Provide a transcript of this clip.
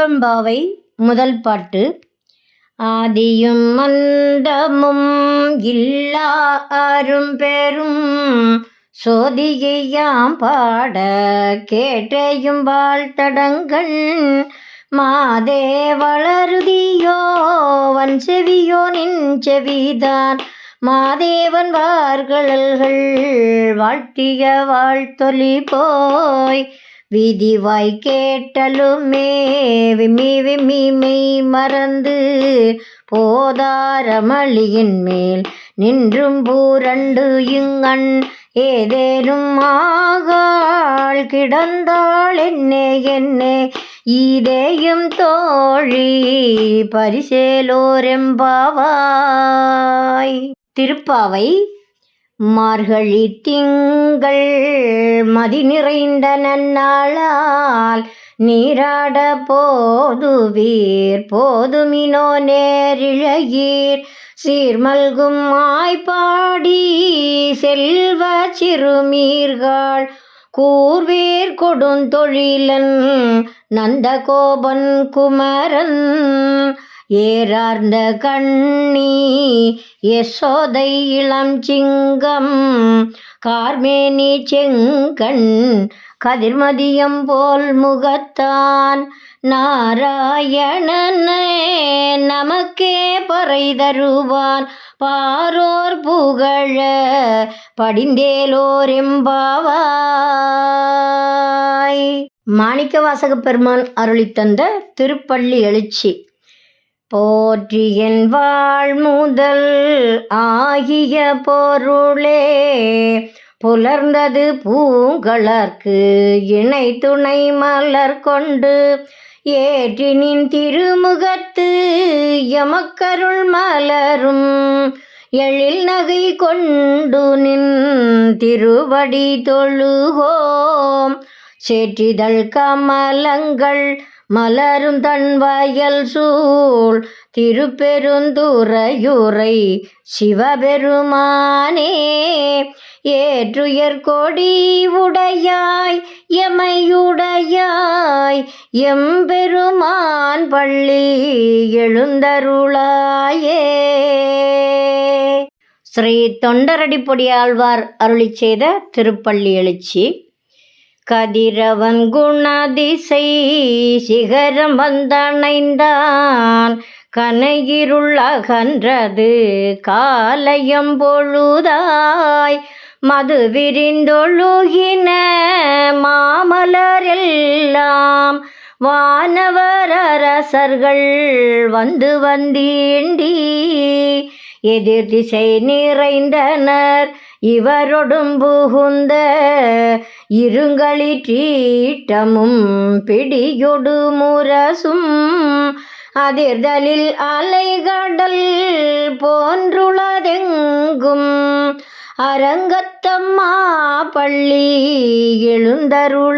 வெண்பாவை முதல் பாட்டு. ஆதியும் மந்தமும் இல்லா அரும் பெரும் சோதியாம் பாட கேட்டையும் வாழ்த்தடங்கள். மாதே வளருதியோ வன் செவியோ நின் செவிதான். மாதேவன் வார்களல்கள் வாழ்த்திய வாழ்த்தொலி போய் விதிவாய் கேட்டலுமே விம்மி விம்மி மெய் மறந்து போதாரமளியின் மேல் நின்றும் பூரண்டு இங்கண் ஏதேனும் ஆகாள் கிடந்தாள் என்னே என்னே ஈதேயும் தோழி பரிசேலோரெம்பாவாய். திருப்பாவை மார்கழி திங்கள் மதி நிறைந்த நன்னாளால் நீராட போதுவீர் போதுமினோ நேரிழையீர். சீர்மல்கும் ஆய்ப்பாடி செல்வ சிறுமீர்கள் கூர்வேர் கொடுந்தொழிலன் நந்தகோபன் குமரன். ஏறார்ந்த கண்ணி எசோதை இளம் சிங்கம் கார்மேனி செங்கண் கதிர்மதியம் போல் முகத்தான் நாராயணனே நமக்கே பறை தருவான் பாரோர் புகழ படிந்தேலோர் எம்பாவாய். மாணிக்க வாசக பெருமான் அருளித்தந்த திருப்பள்ளி எழுச்சி. போற்றியன் வாழ்முதல் ஆகிய பொருளே. புலர்ந்தது பூங்களர்க்கு இணை துணை மலர் கொண்டு ஏற்றினின் திருமுகத்து எமக்கருள் மலரும். எழில் நகை கொண்டு நின் திருவடி தொழுகோம். சேற்றிதழ் கமலங்கள் மலரும் தன் வயல் சூழ் திருப்பெருந்துறையுரை சிவபெருமானே. ஏற்றுயர் கொடி உடையாய் எமையுடையாய் எம்பெருமான் பள்ளி எழுந்தருளாயே. ஸ்ரீ தொண்டரடிப்பொடியாழ்வார் அருளி செய்த திருப்பள்ளி எழுச்சி. கதிரவன் குணதிசை சிகரம் வந்தணைந்தான். கனையிருள் அகன்றது காலையம் பொழுதாய். மது விரிந்தொழுகின மாமலரெல்லாம். வானவர் அரசர்கள் வந்து வந்தீண்டி. எதிர் திசை நிறைந்தனர். இவரொடும் புகுந்த இருங்களிற்றீட்டமும் பிடியொடு முரசும். அதிர்தலில் அலைகடல் போன்றுளதெங்கும். அரங்கத்தம்மா பள்ளி எழுந்தருளாயே.